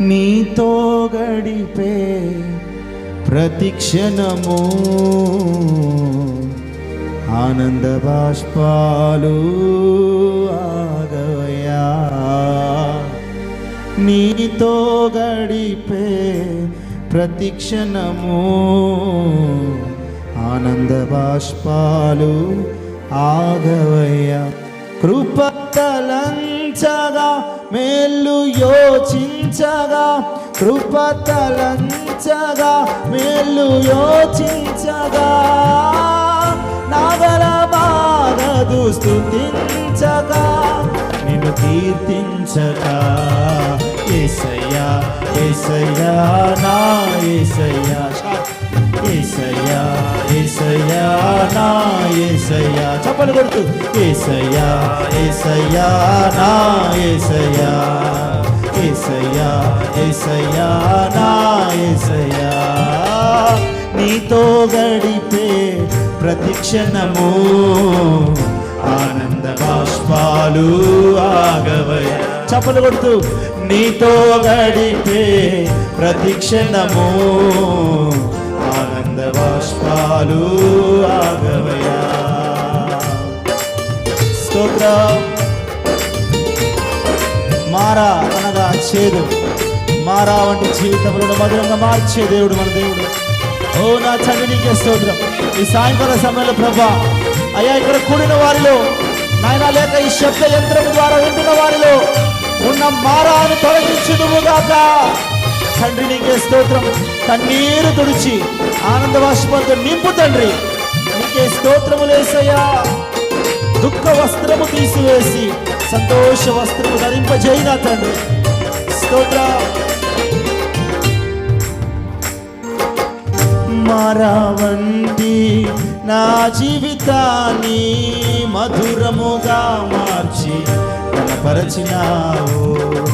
నీతో గడిపే ప్రతి క్షణము ఆనంద బాష్పాలు ఆగవయా నీతో గడిపే ప్రతి క్షణము ఆనంద బాష్పాలు ఆగవయ్యా. కృపతలంచగా మేలు యోచించగా కృపతలంచగా మేలు యోచించగా. నాగల బాగదు స్థుతించగా నిన్ను కీర్తించగా. ఏసయ్యా ఏసయ్యా నా ఏసయ్యా. ఏసయ్యా ఏసయ్యా నా ఏసయ్యా. చప్పలు కొడుతూ ఏసయ్యా ఏసయ్యా నా ఏసయ్యా. ఏసయ్యా ఏసయ్యా నా ఏసయ్యా. నీతో గడిపే ప్రతిక్షణము ఆనంద బాష్పాలు ఆగవయ చప్పలు కొడుతూ నీతో గడిపే ప్రతిక్షణము ఆనంద బాష్పాలు ఆగవయా స్తోత్రం. మారా అనగా చేదు. మారా వంటి జీవితంలో మధురంగా మార్చే దేవుడు మన దేవుడు. ఓ నా తండ్రి నీకే స్తోత్రం. ఈ సాయంకాల సమయంలో ప్రభా అయ్యా ఇక్కడ కూడిన వారిలో నాయన లేక ఈ శబ్ద యంత్రం ద్వారా వింటున్న వారిలో ఉన్న మారాను తొలగించుదువుగాక తండ్రి నీకే స్తోత్రం. కన్నీరు తుడిచి ఆనంద బాష్పాలతో నింపు తండ్రి. నీకే స్తోత్రము లేసయ్యా దుఃఖ వస్త్రము తీసివేసి సంతోష వస్త్రము ధరింపజేయిన తండ్రి. స్తోత్ర. మరవంటి నా జీవితాన్ని మధురముగా మార్చి కనపరచినావు.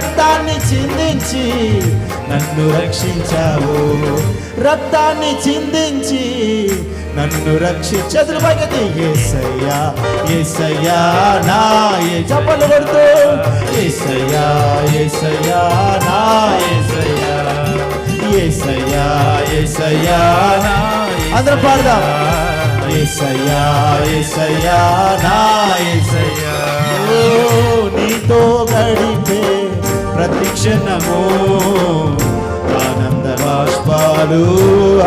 రక్తాన్ని చిందించి నన్ను రక్షించావు. రక్తాన్ని చిందించి నన్ను రక్షించదులు పైకి ఏసయ్యా ఏసయ్యా నా ఏ చప్పలు కొడుతూ ఏసయ్యా ఏసయ్యా నా ఏసయ్యా ఏసయ్యా ఏసయ్యా నా అందరం పాడదాం. ఏసయ్యా ఏసయ్యా నా ఏసయ్యా. నీతో గడిపే ప్రతిక్షణము ఆనంద బాష్పాలు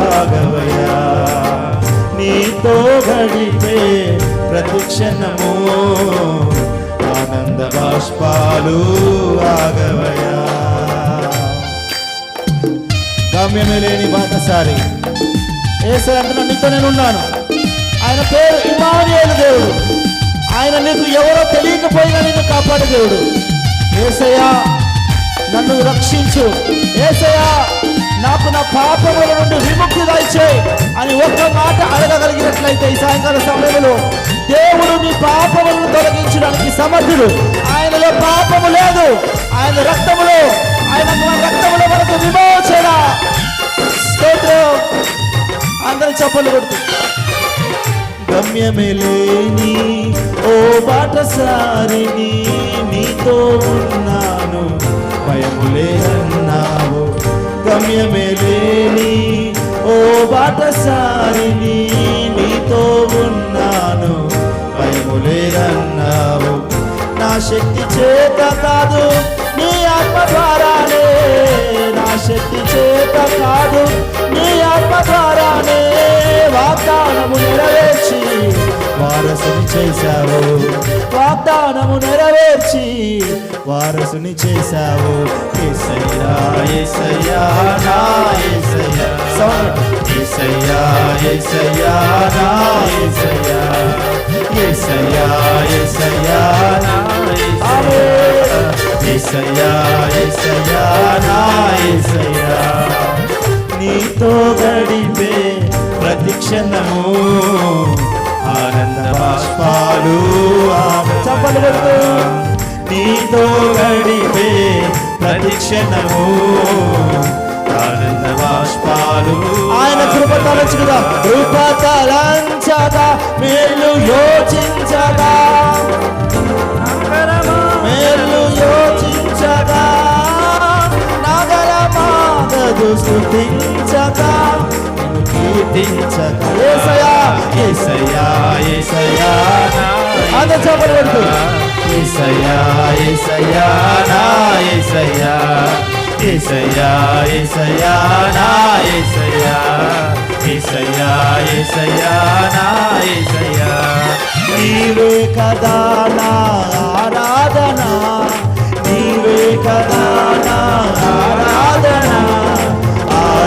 ఆగవయా నీతో గడిపే ప్రతిక్షణము ఆనంద బాష్పాలు ఆగవయా గమ్యమే లేని బాటసారి. ఏసై అంటున్నా నీతో నేను ఉన్నాను ఆయన పేరు ఇమానియలు దేవుడు. ఆయన నీకు ఎవరో తెలియకపోయినా నిన్ను కాపాడే దేవుడు. ఏసయ్యా నన్ను రక్షించు. ఏసయా నాకు నా పాపముల నుండి విముక్తి దయచేయి అని ఒక్క మాట అడగగలిగినట్లయితే ఈ సాయంకాల సమయంలో దేవుడు మీ పాపములను తొలగించడానికి సమర్థుడు. ఆయనలో పాపము లేదు. ఆయన రక్తములో ఆయన రక్తములో మనకు విమోచన. స్తోత్రం. అందరూ చప్పలు కొడుతూ. గమ్యమే లేని ఓ బాటసారిని నీతో ఉన్నాను. భయము లేదన్నావు గమ్యమే లేని ఓ బాటసారిని నీతో ఉన్నాను. భయము లేదన్నావు నా శక్తి చేత కాదు నీ ఆత్మ ద్వారా శక్తి చేత కాదు నీ ఆత్మ ద్వారానే వాగ్దానము నెరవేర్చి. వారసుని చేశావు. వాగ్దానము నెరవేర్చి. వారసుని చేశావు. ఏసయ్యా ఏసయ్యా నా ఏసయ్యా. ఏసయ్యా ఏసయ్యా నా ఏసయ్యా. ఏసయ్యా ఏసయ్యా నా ఏసయ్యా ఏసయా నా నీతో గడిపే ప్రతిక్షణము ఆనంద బాష్పాలు చెప్పలేదు నీతో గడిపే ప్రతిక్షణము ఆనంద బాష్పాలు ఆయన కృప తలంచుకుదా కృప తలంచదా మేలు యోచించదా నిన్ను కీర్తించగా ఏసయా ఏసయ్యా నా అందరూ చెప్పలు పెడుతూ ఏసయ్యా ఏసయ్యా నా ఏసయ్యా. ఏసయ్యా ఏసయ్యా నా ఏసయ్యా. ఏసయ్యా ఏసయ్యా నా ఏసయ్యా. నీవే కదా నా ఆరాధన. నీవే కదా నా ఆరాధన.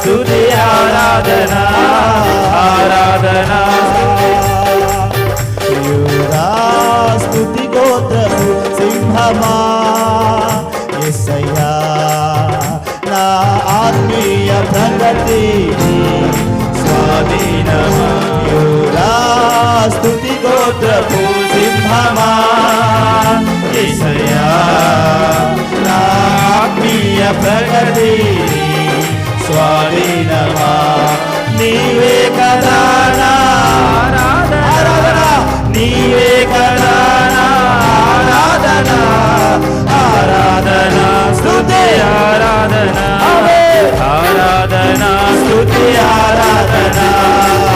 స్థుతి స్తుతి ఆరాధన ఆరాధన. స్థుతి స్తుతి గోత్రపు సింహమా ఎస్సయ్యా నా ఆత్మీయ ప్రగతి స్వాధీనమా యూదా స్థుతి గోత్రపు సింహమా ఎస్సయ్యా నా ఆత్మీయ ప్రగతి స్వాధీనమా? నీవే కదా ఆరాధన. నీవే కదా ఆరాధన. ఆరాధన స్తుతి ఆరాధన. ఆరాధన స్తుతి ఆరాధన ఆరాధన.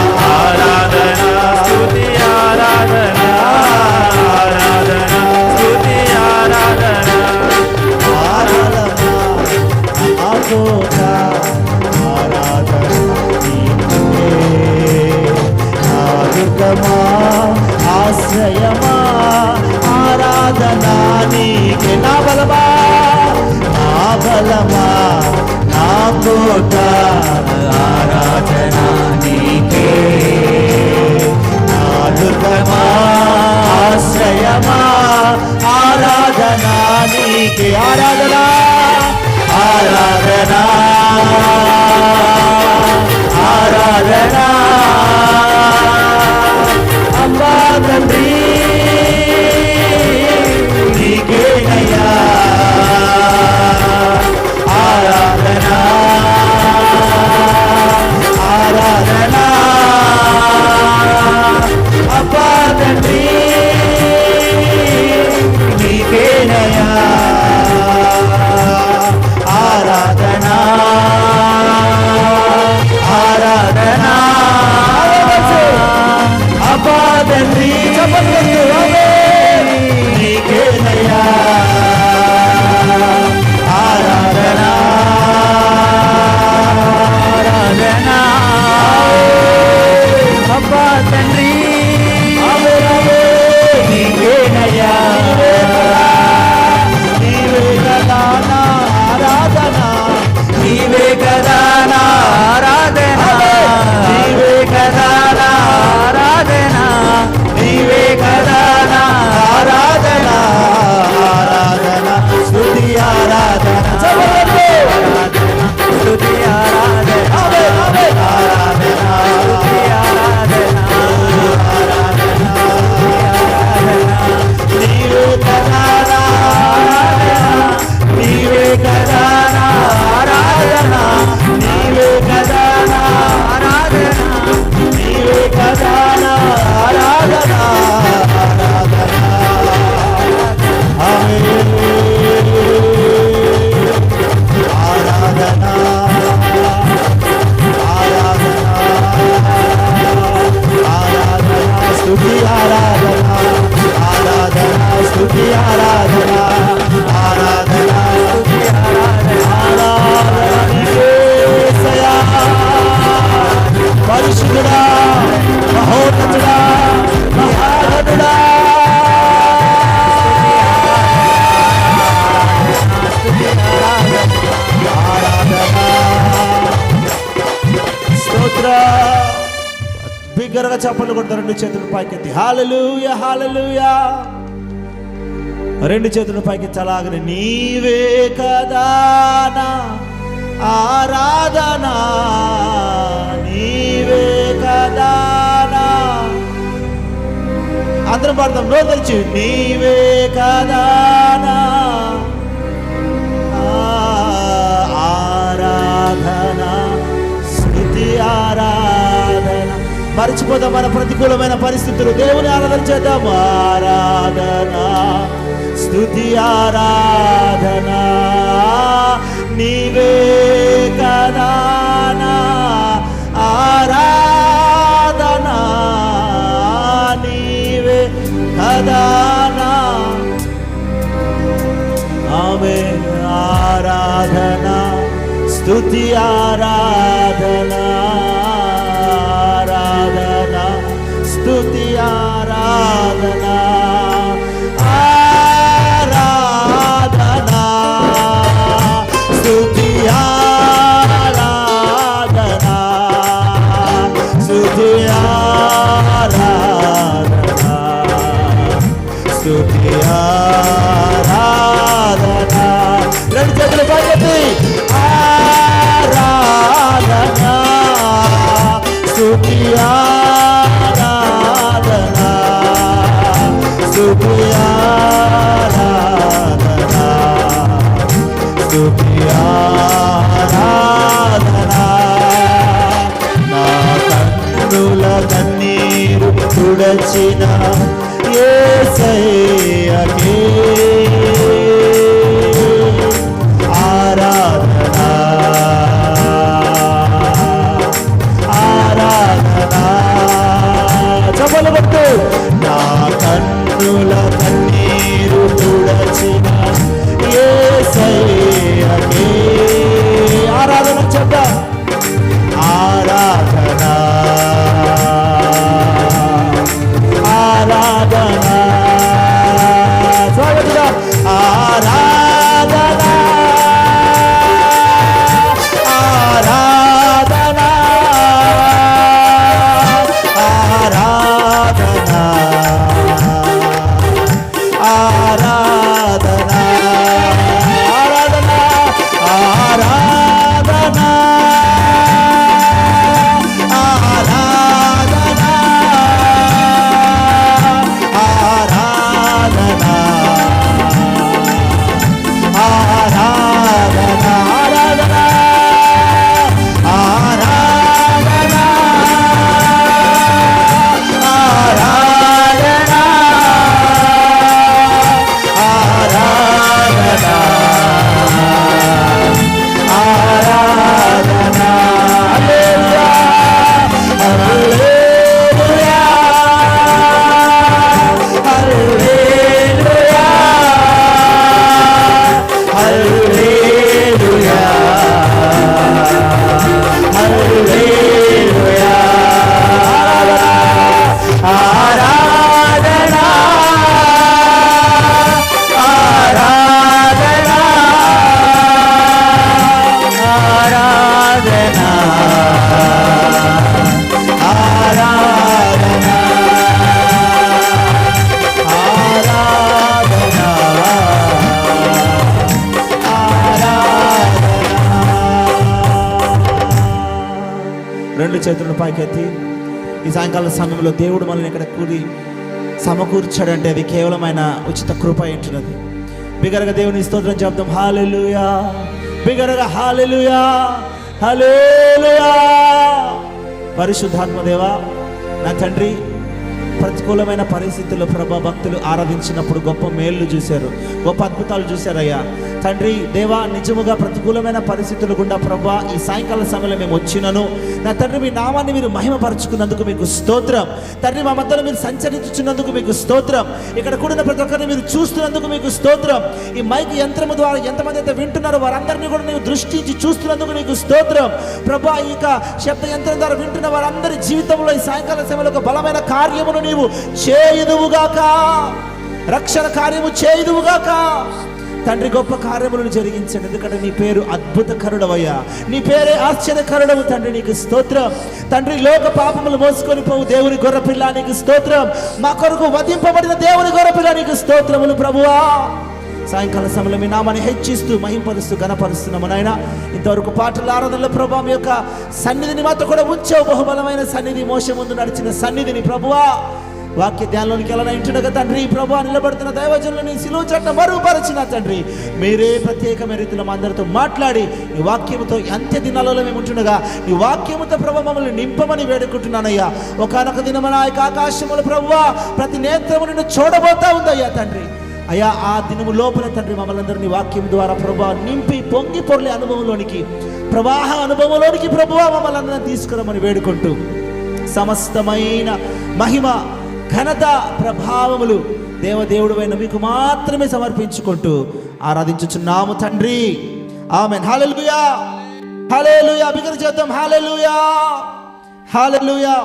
সারা బిగ్గరగా చప్పట్లు కొడతారు. రెండు చేతులు పైకెత్తి. హాలలుయ హాలలుయా రెండు చేతులు పైకి చలాగని నీవే కదా నా ఆరాధన నీవే కదా నా. అందరం పాడతాం నో నీవే కదా మర్చిపోదాం మన ప్రతికూలమైన పరిస్థితులు. దేవుని ఆరాధన చేద్దాం. ఆరాధన స్థుతి ఆరాధన నీవే కదా ఆరాధన నీవే కదా ఆమె ఆరాధన స్థుతి ఆరాధనా ఆరాధన. కాచిన ఏ సయ్యకే రెండు చేతులను పైకెత్తి ఈ సాయంకాల సమయంలో దేవుడు మనల్ని ఇక్కడ కూడి సమకూర్చాడంటే అది కేవలమైన ఉచిత కృప ఏంటున్నది బిగరగా దేవుని స్తోత్రం చెప్తాం హాలెలుయా బిగరగా హాలెలుయా హల్లెలూయా పరిశుద్ధాత్మ దేవా నా తండ్రి ప్రతికూలమైన పరిస్థితుల్లో ప్రభా భక్తులు ఆరాధించినప్పుడు గొప్ప మేళ్ళు చూశారు. గొప్ప అద్భుతాలు చూశారయ్యా. తండ్రి దేవా నిజముగా ప్రతికూలమైన పరిస్థితులు గుండా ప్రభా ఈ సాయంకాల సమయంలో మేము వచ్చినను. నా తండ్రి మీ నామాన్ని మీరు మహిమపరుచుకున్నందుకు మీకు స్తోత్రం. తండ్రి మా మధ్యలో మీరు సంచరించుచున్నందుకు మీకు స్తోత్రం. ఇక్కడ కూడిన ప్రతి ఒక్కరిని మీరు చూస్తున్నందుకు మీకు స్తోత్రం. ఈ మైక్ యంత్రము ద్వారా ఎంతమంది అయితే వింటున్నారో వారందరినీ కూడా నీవు దృష్టించి చూస్తున్నందుకు నీకు స్తోత్రం. ప్రభా ఈ యొక్క శబ్ద యంత్రం ద్వారా వింటున్న వారందరి జీవితంలో ఈ సాయంకాల సమయంలో ఒక బలమైన కార్యమును నీవు చేయుదువుగాక. రక్షణ కార్యము చేయుదువుగాక. తండ్రి గొప్ప కార్యములను జరిగించండి. ఎందుకంటే నీ పేరు అద్భుతకరుడవయ్యా నీ పేరే ఆశ్చర్యకరుడవు తండ్రి నీకు స్తోత్రం. తండ్రి లోక పాపములు మోసుకొని పోవు. దేవుని గొర్రపిల్ల నీకు స్తోత్రం. మా కొరకు వధింపబడిన దేవుని గొర్రపిల్ల నీకు స్తోత్రములు ప్రభువా. సాయంకాల సమయంలో మీ నామాన్ని హెచ్చిస్తూ మహింపరుస్తూ గణపరుస్తున్నాము నాయన. ఇంతవరకు పాటల ఆరాధనలో ప్రభా మీ యొక్క సన్నిధిని మాతో కూడా ఉంచావు. బహుబలమైన సన్నిధి మోసం ముందు నడిచిన సన్నిధిని ప్రభువా. వాక్య ధ్యానంలోనికి ఎలా ఇంటునగా తండ్రి ప్రభా నిలబడుతున్న దైవజనులని సిలువ చట్ట మరుగుపరచిన తండ్రి. మీరే ప్రత్యేకమైన రీతిలో మా అందరితో మాట్లాడి నీ వాక్యముతో అంత్య దినాలలో మేము ఉంటుండగా నీ వాక్యముతో ప్రభు మమ్మల్ని నింపమని వేడుకుంటున్నానయ్యా. ఒకనొక దినమన ఆ యొక్క ఆకాశములు ప్రభువా ప్రతి నేత్రము నిన్ను చూడబోతా ఉందయ్యా తండ్రి. అయ్యా ఆ దినము లోపల తండ్రి మమ్మల్ని అందరినీ వాక్యం ద్వారా ప్రభా నింపి పొంగి పొర్లే అనుభవంలోనికి ప్రవాహ అనుభవంలోనికి ప్రభువా మమ్మల్ని అందరం తీసుకురమని వేడుకుంటూ సమస్తమైన మహిమ ఘనత ప్రభావములు దేవదేవుడు అయిన మీకు మాత్రమే సమర్పించుకుంటూ ఆరాధించుచున్నాము తండ్రి. ఆమె హాలెలుయా హాలేలుయా బిగర చేద్దాం. Hallelujah hallelujah